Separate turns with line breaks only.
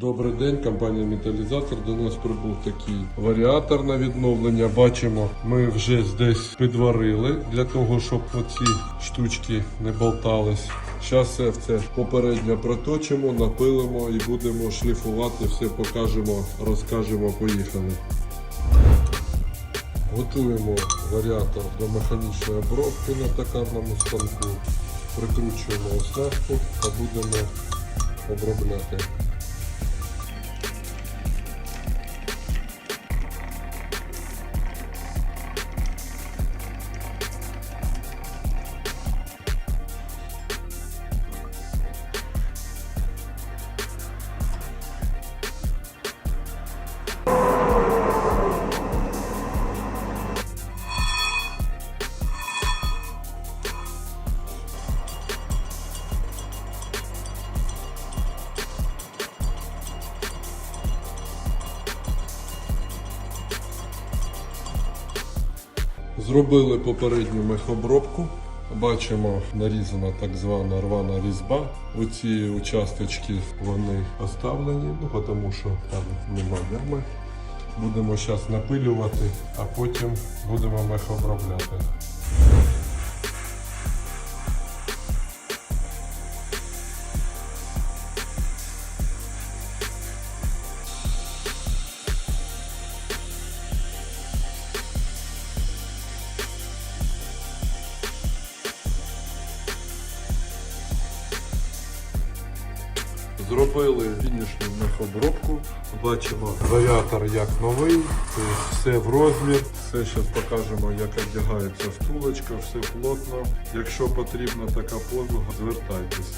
Добрий день, компанія Металізатор. До нас прибув такий варіатор на відновлення. Бачимо, ми вже десь підварили для того, щоб оці штучки не болтались. Зараз все це попередньо проточимо, напилимо і будемо шліфувати, все покажемо, розкажемо, поїхали. Готуємо варіатор до механічної обробки на токарному станку. Прикручуємо оснастку та будемо обробляти. Зробили попередню мехобробку. Бачимо, нарізана так звана рвана різьба. Оці участочки вони оставлені, ну тому що там нема ями. Будемо зараз напилювати, а потім будемо мехобробляти. Зробили фінішну мехобробку. Бачимо варіатор як новий, тобто все в розмір. Все зараз покажемо, як одягається втулочка, все плотно. Якщо потрібна така послуга, звертайтесь.